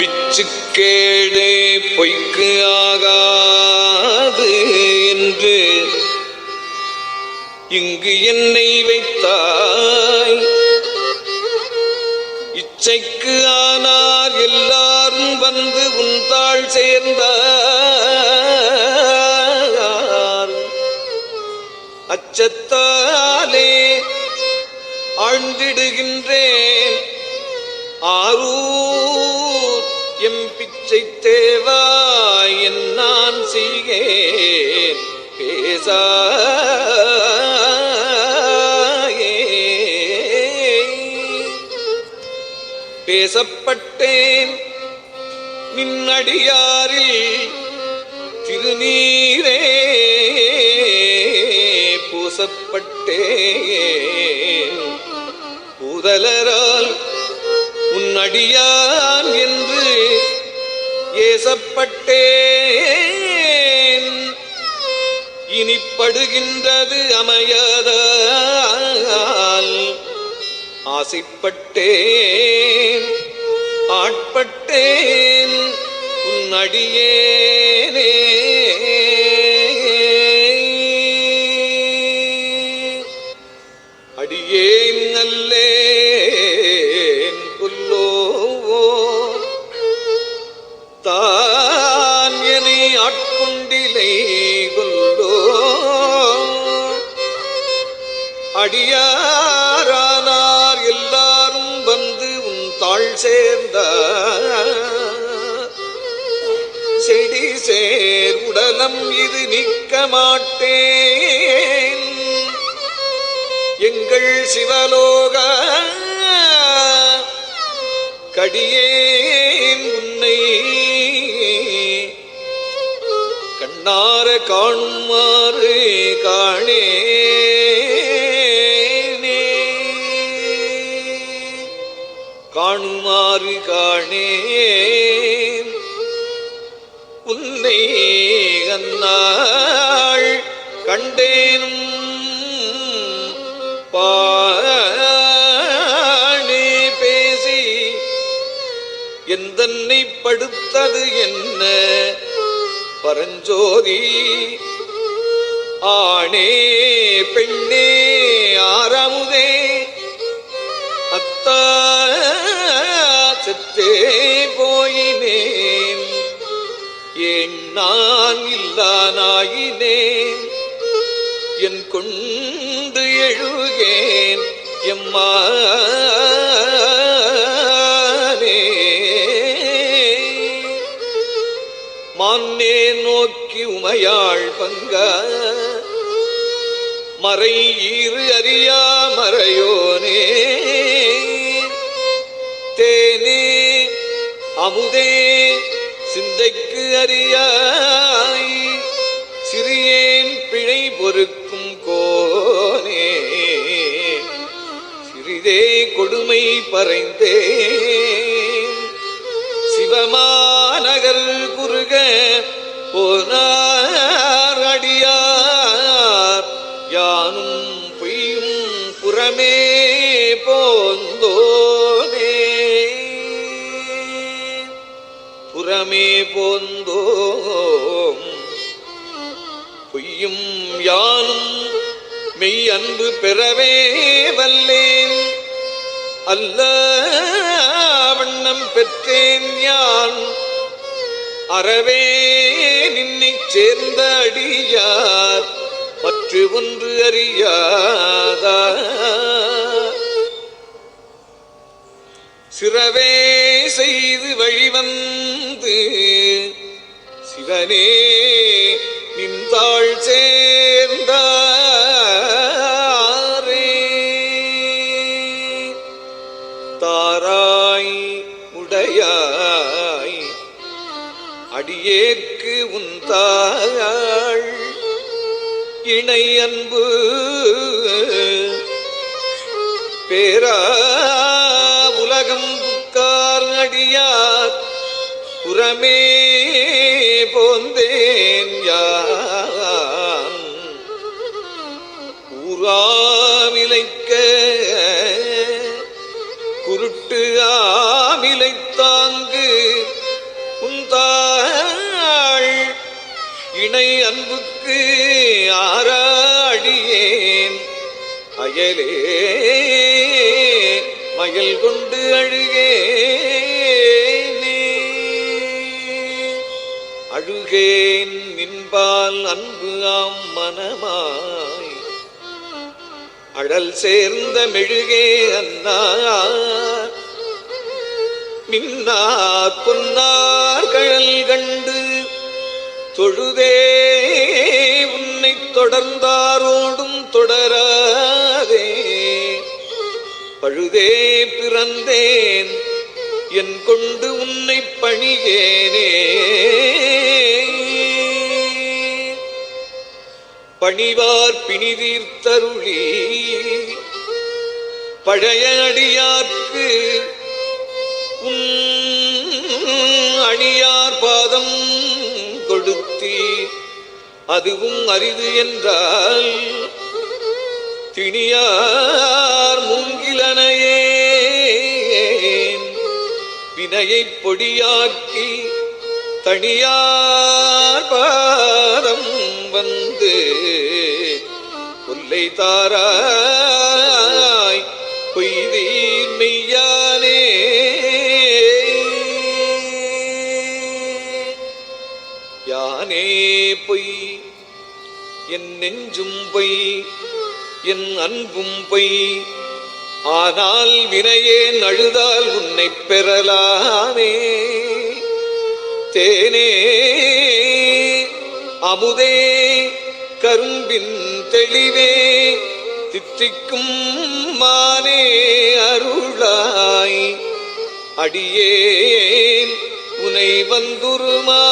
பிச்சுக்கேடு பொய்க்கு ஆகாது என்று. இங்கு என்னை வைத்தாய். இச்சைக்கு ஆனார் எல்லாரும் வந்து உந்தாள் சேர்ந்தார். அச்சத்தாலே ஆழ்ந்திடுகின்றேன். ஆரூர் எம் பிச்சை தேவா என் நான் செய்கேன். பேசா பேசப்பட்டேன் நின்னடியாரில் திருநீரே. பூசப்பட்டேன். பூதலரால் உன்னடியான் என்று ஏசப்பட்டேன் இனிப்படுகின்றது அமையதால் ஆசைப்பட்டேன் ஆட்பட்டேன். உன் அடியேனே. ஆட்கொண்டிலை கொல்லோ அடியாரானார் எல்லாரும் வந்து உன் தாழ் சேர்ந்த செடி சேர் உடலம் இது நிற்க மாட்டேன். எங்கள் சிவலோக கடியேன் உன்னை காணுமாறு காணே காணுமாறு காணேன் உன்னை அந்நாள் கண்டேனும் பாணி பேசி எந்தன்னை படுத்தது என்ன பரஞ்சோதி. ஆணே பெண்ணே ஆறாமுதே. அத்தா செத்தே போயினேன் ஏன் நான் இல்லானாயினேன்? என் கொண்டு எழுகேன். எம்மா நோக்கி உமையாள் பங்க. மறை ஈறு அறியா மறையோனே. தேனே அமுதே சிந்தைக்கு அறியாய். சிறியேன் பிழை பொறுக்கும் கோனே. சிறிதே கொடுமை பறைந்தே. சிவமாநகர் குறுக போனார் அடியார். யானும் பொய்யும் புறமே போந்தோனே. புறமே போந்தோம். பொய்யும் யானும் மெய் அன்பு பெறவே வல்லேன். அல்ல வண்ணம் பெற்றேன் யான். அறவே நின்னை சேர்ந்த அடியார் மற்ற ஒன்று அறியாதா? சிறவே செய்து வழிவந்து சிவனே நின்றாள் சேர்ந்தாரே. தாராய் உடையார் அடியேற்கு உந்தாள் இணை அன்பு பேரா உலகம் புக்கார் அடியார் புறமே போந்தேன் யான். ஊராமிலைக்க குருட்டு ஆமிலைக்க அயலே மயில் கொண்டு அழுகே அழுகேன் நின்பால் அன்பு ஆம் மனமாய். அழல் சேர்ந்த மெழுகே அன்னார். மின்னார் பொன்னார் கழல் கண்டு தொழுதே. உன்னை தொடர்ந்தாரோடும் தொடரா பழுதே பிறந்தேன். என் கொண்டு உன்னை பணியேனே. பணிவார் பிணிதீர்த்தருளி. பழைய அடியார்க்கு உன் அணியார் பாதம் கொடுத்தி. அதுவும் அரிது என்றால் திணியார் மூங்கிலனையே வினையை பொடியாக்கி தனியார் பாதம் வந்து கொல்லை தாராய் பொய்தீர் மெய்யானே. யானே பொய் என் நெஞ்சும் பொய் என் அன்பும் பொய் ஆனால் வினையே நழுதால் உன்னை பெறலாமே. தேனே அமுதே கரும்பின் தெளிவே தித்திக்கும் மானே அருளாய். அடியேன் உனை வந்துருமா